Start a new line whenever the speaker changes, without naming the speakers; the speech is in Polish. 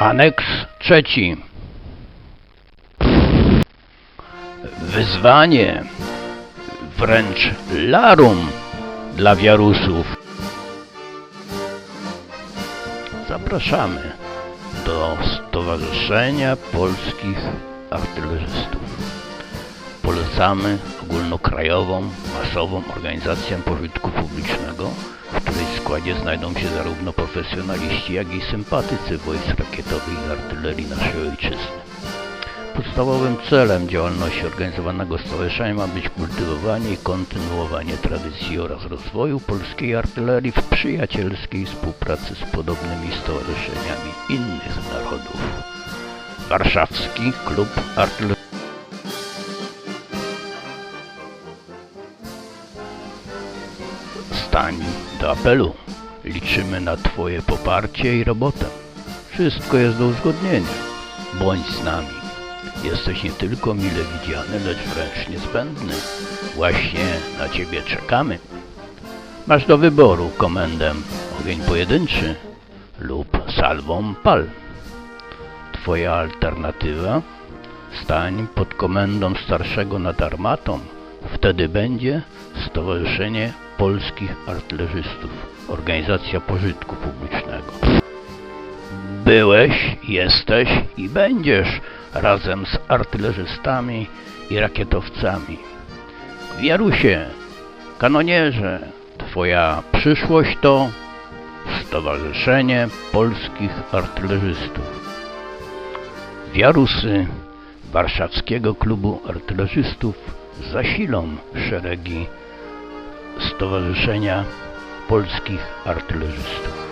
Aneks trzeci. Wyzwanie, wręcz larum dla wiarusów. Zapraszamy do Stowarzyszenia Polskich Artylerzystów. Polecamy ogólnokrajową, masową organizację pożytku publicznego, składzie znajdą się zarówno profesjonaliści, jak i sympatycy wojsk rakietowych i artylerii naszej ojczyzny. Podstawowym celem działalności organizowanego stowarzyszenia ma być kultywowanie i kontynuowanie tradycji oraz rozwoju polskiej artylerii w przyjacielskiej współpracy z podobnymi stowarzyszeniami innych narodów. Warszawski Klub Artylerii Stań do apelu. Liczymy na Twoje poparcie i robotę. Wszystko jest do uzgodnienia. Bądź z nami. Jesteś nie tylko mile widziany, lecz wręcz niezbędny. Właśnie na Ciebie czekamy. Masz do wyboru komendę ogień pojedynczy lub salwą pal. Twoja alternatywa? Stań pod komendą starszego nad armatą. Wtedy będzie Stowarzyszenie Polskich Artylerzystów, organizacja pożytku publicznego. Byłeś, jesteś i będziesz razem z artylerzystami i rakietowcami. Wierusie, kanonierze, Twoja przyszłość to Stowarzyszenie Polskich Artylerzystów. Wiarusy Warszawskiego Klubu Artylerzystów zasilą szeregi Stowarzyszenia Polskich Artylerzystów.